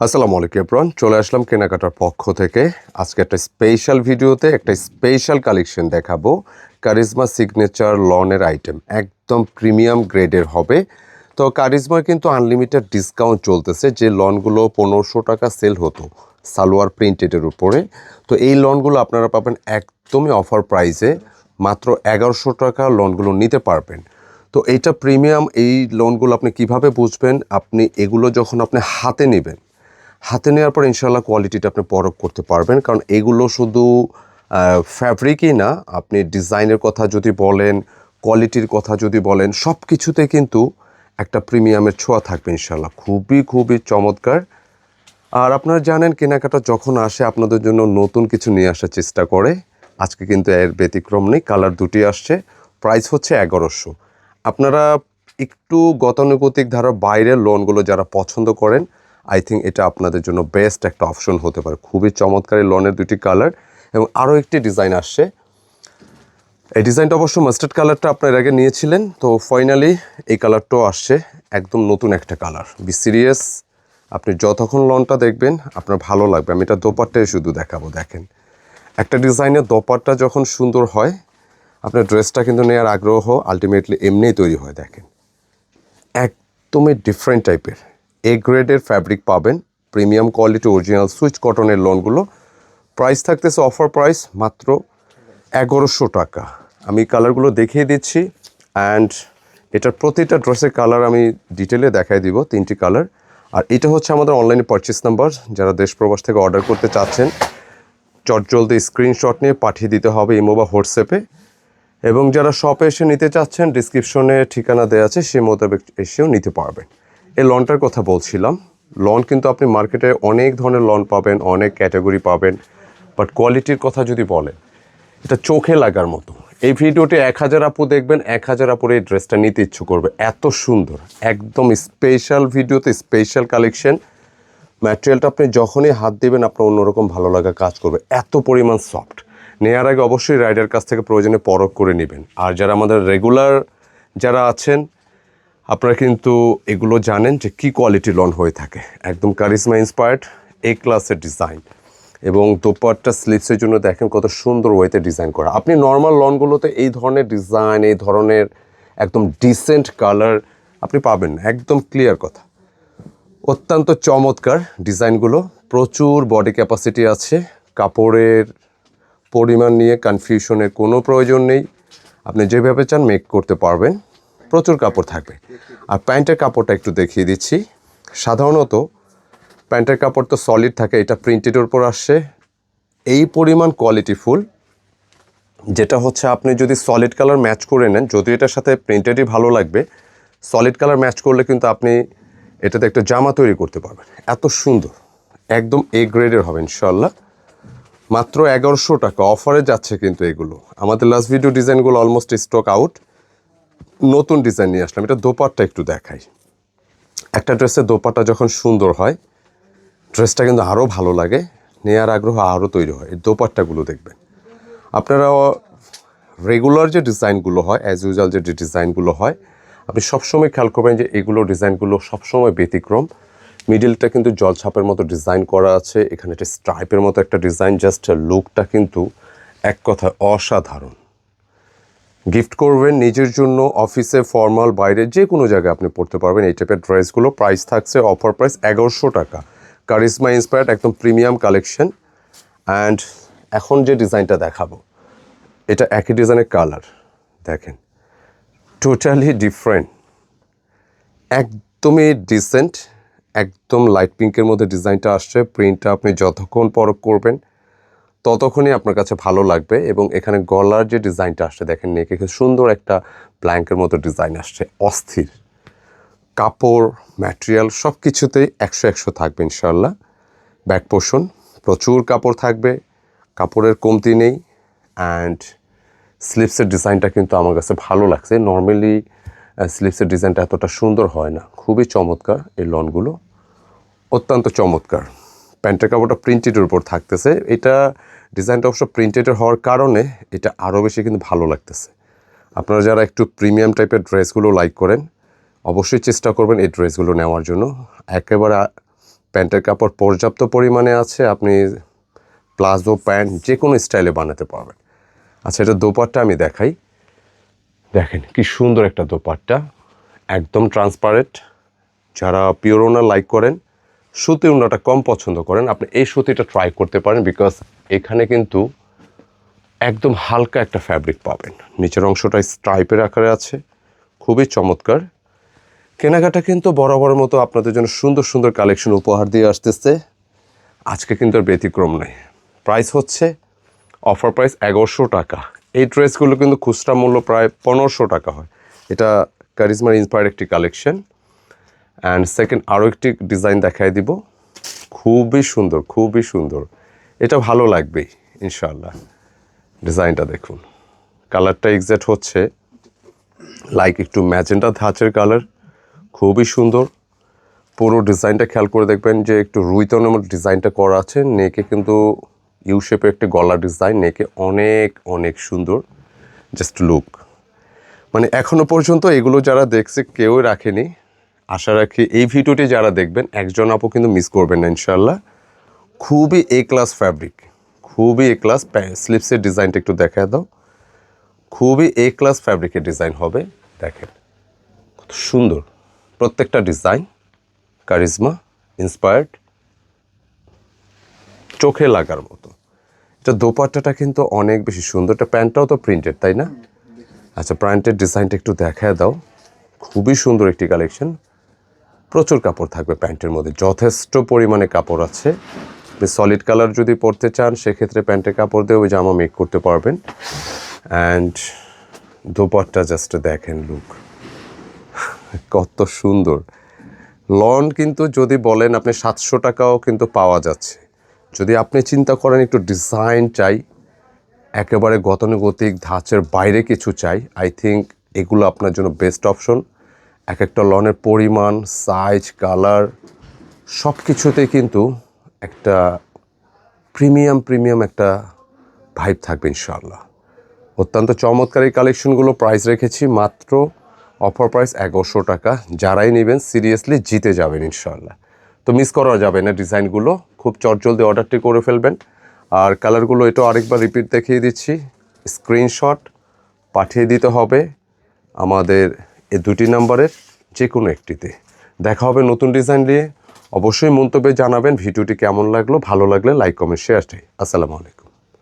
আসসালামু আলাইকুম এপ্রন চলে আসলাম কেনাকাটার পক্ষ থেকে। আজকে একটা স্পেশাল ভিডিওতে একটা স্পেশাল কালেকশন দেখাবো। কারিজমা সিগনেচার লনের আইটেম একদম প্রিমিয়াম গ্রেডের হবে। তো কারিজমার কিন্তু আনলিমিটেড ডিসকাউন্ট চলতেছে। যে লনগুলো পনেরোশো টাকা সেল হতো, সালোয়ার প্রিন্টেডের উপরে। তো এই লনগুলো আপনারা পাবেন একদমই অফার প্রাইসে মাত্র এগারোশো টাকা লনগুলো নিতে পারবেন। তো এইটা প্রিমিয়াম এই লোনগুলো আপনি কীভাবে বুঝবেন? আপনি এগুলো যখন আপনি হাতে নেবেন হাতে নেওয়ার পর ইনশাল্লাহ কোয়ালিটিটা আপনি পরখ করতে পারবেন। কারণ এগুলো শুধু ফ্যাব্রিকই না, আপনি ডিজাইনের কথা যদি বলেন কোয়ালিটির কথা যদি বলেন সব কিছুতে কিন্তু একটা প্রিমিয়ামের ছোঁয়া থাকবে ইনশাল্লাহ খুবই খুবই চমৎকার। আর আপনারা জানেন, কেনাকাটা যখন আসে, আপনাদের জন্য নতুন কিছু নিয়ে আসার চেষ্টা করে। আজকে কিন্তু এর ব্যতিক্রম নেই, কালার দুটি আসছে। প্রাইস হচ্ছে এগারোশো। আপনারা একটু গতানুগতিক ধারা বাইরের লোনগুলো যারা পছন্দ করেন আই থিঙ্ক এটা আপনাদের জন্য বেস্ট একটা অপশন হতে পারে। খুবই চমৎকার এই লোনের দুটি কালার এবং আরও একটি ডিজাইন আসছে। এই ডিজাইনটা অবশ্য মাস্টার্ড কালারটা আপনার আগে নিয়েছিলেন। তো ফাইনালি এই কালারটাও আসছে একদম নতুন একটা কালার বি সিরিয়াস আপনি যতক্ষণ লনটা দেখবেন আপনার ভালো লাগবে। আমি এটা দোপারটাই শুধু দেখাবো, দেখেন। একটা ডিজাইনের দোপারটা যখন সুন্দর হয়, আপনার ড্রেসটা কিন্তু নেওয়ার আগ্রহ আলটিমেটলি এমনিই তৈরি হয়, দেখেন। একদমই ডিফারেন্ট টাইপের এ গ্রেডের ফ্যাব্রিক পাবেন। প্রিমিয়াম কোয়ালিটি অরিজিনাল সুইচ কটনের লোনগুলো প্রাইস থাকতেছে অফার প্রাইস মাত্র এগারোশো টাকা। আমি কালারগুলো দেখিয়ে দিচ্ছি অ্যান্ড এটার প্রতিটা ড্রেসের কালার আমি ডিটেলে দেখাই দিব, তিনটি কালার আর এটা হচ্ছে আমাদের অনলাইনে পারচেস নাম্বার যারা দেশ প্রবাস থেকে অর্ডার করতে চাচ্ছেন, চটজলদি স্ক্রিনশট নিয়ে পাঠিয়ে দিতে হবে ইমো বা হোয়াটসঅ্যাপে এবং যারা শপে এসে নিতে চাচ্ছেন ডিসক্রিপশনে ঠিকানা দেওয়া আছে সে মোতাবেক এসেও নিতে পারবেন। এই লনটার কথা বলছিলাম। লন কিন্তু আপনি মার্কেটে অনেক ধরনের লন পাবেন, অনেক ক্যাটাগরি পাবেন বাট কোয়ালিটির কথা যদি বলেন এটা চোখে লাগার মতো। এই ভিডিওটি এক হাজার আপু দেখবেন, এক হাজার আপুর এই ড্রেসটা নিতে ইচ্ছু করবে। এত সুন্দর, একদম স্পেশাল ভিডিওতে স্পেশাল কালেকশন ম্যাটেরিয়ালটা আপনি যখনই হাত দিবেন, আপনার অন্যরকম ভালো লাগা কাজ করবে। এত পরিমাণ সফট নেওয়ার আগে অবশ্যই রাইডার কাছ থেকে প্রয়োজনে পরখ করে নেবেন। আর যারা আমাদের রেগুলার যারা আছেন আপনারা কিন্তু এগুলো জানেন যে কি কোয়ালিটি লন হয়ে থাকে। একদম কারিজমা ইন্সপায়ার্ড এ ক্লাসের ডিজাইন এবং দোপাট্টা স্লিপসের জন্য দেখেন কত সুন্দর ওয়েতে ডিজাইন করা। আপনি নর্মাল লনগুলোতে এই ধরনের ডিজাইন এই ধরনের একদম ডিসেন্ট কালার আপনি পাবেন একদম ক্লিয়ার কথা। অত্যন্ত চমৎকার ডিজাইনগুলো প্রচুর বডি ক্যাপাসিটি আছে। কাপড়ের পরিমাণ নিয়ে কনফিউশনের কোনো প্রয়োজন নেই। আপনি যেভাবে চান মেক করতে পারবেন। প্রচুর কাপড় থাকবে। আর প্যান্টের কাপড়টা একটু দেখিয়ে দিচ্ছি। সাধারণত প্যান্টের কাপড় তো সলিড থাকে, এটা প্রিন্টেডের উপর আসছে। এই পরিমাণ কোয়ালিটি ফুল, যেটা হচ্ছে আপনি যদি সলিড কালার ম্যাচ করে নেন যদি এটার সাথে প্রিন্টেডই ভালো লাগবে সলিড কালার ম্যাচ করলে কিন্তু আপনি এটাতে একটা জামা তৈরি করতে পারবেন। এত সুন্দর, একদম এ গ্রেডের হবে ইনশাল্লাহ মাত্র এগারোশো টাকা অফারে যাচ্ছে কিন্তু এগুলো। আমাদের লাস্ট ভিডিও ডিজাইনগুলো অলমোস্ট স্টক আউট নতুন ডিজাইন নিয়ে আসলাম। এটা দোপাট্টা একটু দেখাই। একটা ড্রেসের দোপাট্টা যখন সুন্দর হয়, ড্রেসটা কিন্তু আরও ভালো লাগে, নেয়ার আগ্রহ আরও তৈরি হয়। এই দোপাট্টাগুলো দেখবেন। আপনারা রেগুলার যে ডিজাইনগুলো হয় অ্যাজ ইউজুয়াল যে ডিজাইনগুলো হয়, আপনি সবসময় খেয়াল করবেন যে এগুলো ডিজাইনগুলো সবসময় ব্যতিক্রম। মিডিলটা কিন্তু জলছাপের মতো ডিজাইন করা আছে। এখানে একটা স্ট্রাইপের মতো একটা ডিজাইন জাস্ট লুকটা কিন্তু এক কথা অসাধারণ। গিফট করবেন নিজের জন্য, অফিসে, ফর্মাল, বাইরে, যে কোনো জায়গায় আপনি পড়তে পারবেন। এই টাইপের ড্রেসগুলো প্রাইস থাকছে অফার প্রাইস এগারোশো টাকা। কারিজমা ইন্সপায়ার্ড একদম প্রিমিয়াম কালেকশন অ্যান্ড এখন যে ডিজাইনটা দেখাবো, এটা একই ডিজাইনের কালার দেখেন টোটালি ডিফারেন্ট একদমই ডিসেন্ট একদম লাইট পিঙ্কের মধ্যে ডিজাইনটা আসছে। প্রিন্টটা আপনি যতক্ষণ পরখ করবেন ততক্ষণই আপনার কাছে ভালো লাগবে এবং এখানে গলার যে ডিজাইনটা আসছে, দেখেন নেকে সুন্দর একটা ব্ল্যাঙ্কের মতো ডিজাইন আসছে, অস্থির। কাপড় ম্যাটেরিয়াল সব কিছুতেই একশো একশো থাকবে ইনশাল্লাহ ব্যাক পোর্শন প্রচুর কাপড় থাকবে, কাপড়ের কমতি নেই অ্যান্ড স্লিপসের ডিজাইনটা কিন্তু আমার কাছে ভালো লাগছে। নর্মালি স্লিপসের ডিজাইনটা এতটা সুন্দর হয় না। খুবই চমৎকার এই লনগুলো, অত্যন্ত চমৎকার। প্যান্টের কাপড়টা প্রিন্টেডের উপর থাকতেছে। এটা ডিজাইনটা অবশ্য প্রিন্টেডের হওয়ার কারণে এটা আরও বেশি কিন্তু ভালো লাগতেছে। আপনারা যারা একটু প্রিমিয়াম টাইপের ড্রেসগুলো লাইক করেন, অবশ্যই চেষ্টা করবেন এই ড্রেসগুলো নেওয়ার জন্য। একেবারে প্যান্টের কাপড় পর্যাপ্ত পরিমাণে আছে, আপনি প্লাজো প্যান্ট যে কোনো স্টাইলে বানাতে পারবেন। আচ্ছা এটা দোপাট্টা আমি দেখাই। দেখেন কি সুন্দর একটা দোপাট্টা, একদম ট্রান্সপারেন্ট। যারা পিওর ওনার লাইক করেন সুতি ওনাটা কম পছন্দ করেন, আপনি এই সুতিটা ট্রাই করতে পারেন বিকজ এখানে কিন্তু একদম হালকা একটা ফ্যাব্রিক পাবেন। নিচের অংশটা স্ট্রাইপের আকারে আছে, খুবই চমৎকার। কেনাকাটা কিন্তু বরাবরের মতো আপনাদের জন্য সুন্দর সুন্দর কালেকশন উপহার দিয়ে আসতেছে। আজকে কিন্তু আর ব্যতিক্রম নেই। প্রাইস হচ্ছে অফার প্রাইস এগারোশো টাকা। এই ড্রেসগুলো কিন্তু খুচরা মূল্য প্রায় পনেরোশো টাকা হয়। এটা কারিজমার ইন্সপায়ার একটি কালেকশন অ্যান্ড সেকেন্ড আরও একটি ডিজাইন দেখাই দিব। খুবই সুন্দর খুবই সুন্দর। এটা ভালো লাগবেই ইনশাল্লাহ ডিজাইনটা দেখুন। কালারটা এক্সাক্ট হচ্ছে লাইক একটু ম্যাজেন্টা ধাঁচের কালার খুবই সুন্দর। পুরো ডিজাইনটা খেয়াল করে দেখবেন যে একটু রুইতনের ডিজাইনটা করা আছে, নেকে কিন্তু ইউ শেপের একটি গলা ডিজাইন নেকে অনেক অনেক সুন্দর। জাস্ট লুক মানে এখনও পর্যন্ত এগুলো যারা দেখছে, কেউই রাখেনি। আশা রাখি এই ভিডিওটি যারা দেখবেন, একজন আপু কিন্তু মিস করবেন না ইনশাল্লাহ খুবই এ ক্লাস ফ্যাব্রিক খুবই এ ক্লাস স্লিপসের ডিজাইনটা একটু দেখা দাও। খুবই এ ক্লাস ফ্যাব্রিকের ডিজাইন হবে, দেখেন। কত সুন্দর। প্রত্যেকটা ডিজাইন কারিজমা ইন্সপায়ার্ড চোখে লাগার মতো। এটা দোপাট্টাটা কিন্তু অনেক বেশি সুন্দর। এটা প্যান্টটাও তো প্রিন্টেড তাই না? আচ্ছা প্যান্টের ডিজাইনটা একটু দেখায় দাও। খুবই সুন্দর একটি কালেকশন প্রচুর কাপড় থাকবে প্যান্টের মধ্যে। যথেষ্ট পরিমাণে কাপড় আছে। আপনি সলিড কালার যদি পরতে চান, সেক্ষেত্রে প্যান্টের কাপড় দিয়ে ওই জামা মেক করতে পারবেন। অ্যান্ড দোপাট্টা জাস্ট দেখেন লুক কত সুন্দর। লন কিন্তু যদি বলেন আপনি সাতশো টাকাও কিন্তু পাওয়া যাচ্ছে। যদি আপনি চিন্তা করেন একটু ডিজাইন চাই, একেবারে গতানুগতিক ধাঁচের বাইরে কিছু চাই আই থিঙ্ক এগুলো আপনার জন্য বেস্ট অপশন এক একটা লনের পরিমাণ সাইজ কালার সব কিছুতেই কিন্তু একটা প্রিমিয়াম প্রিমিয়াম একটা ভাইব থাকবে ইনশাআল্লাহ। অত্যন্ত চমৎকার এই কালেকশনগুলো প্রাইস রেখেছি, মাত্র অফার প্রাইস এগারোশো টাকা। যারাই নেবেন সিরিয়াসলি জিতে যাবেন ইনশাআল্লাহ। তো মিস করা যাবে না ডিজাইনগুলো, খুব চটজলদি অর্ডারটি করে ফেলবেন। আর কালারগুলো এটাও আরেকবার রিপিট দেখিয়ে দিচ্ছি। স্ক্রিনশট পাঠিয়ে দিতে হবে আমাদের এই দুটি নাম্বারের যে কোনো একটিতে। দেখা হবে নতুন ডিজাইন নিয়ে। অবশ্যই মন্তব্যে জানাবেন। ভিডিওটি কেমন লাগল? ভালো লাগলে লাইক, কমেন্ট শেয়ার চাই আসসালামু আলাইকুম।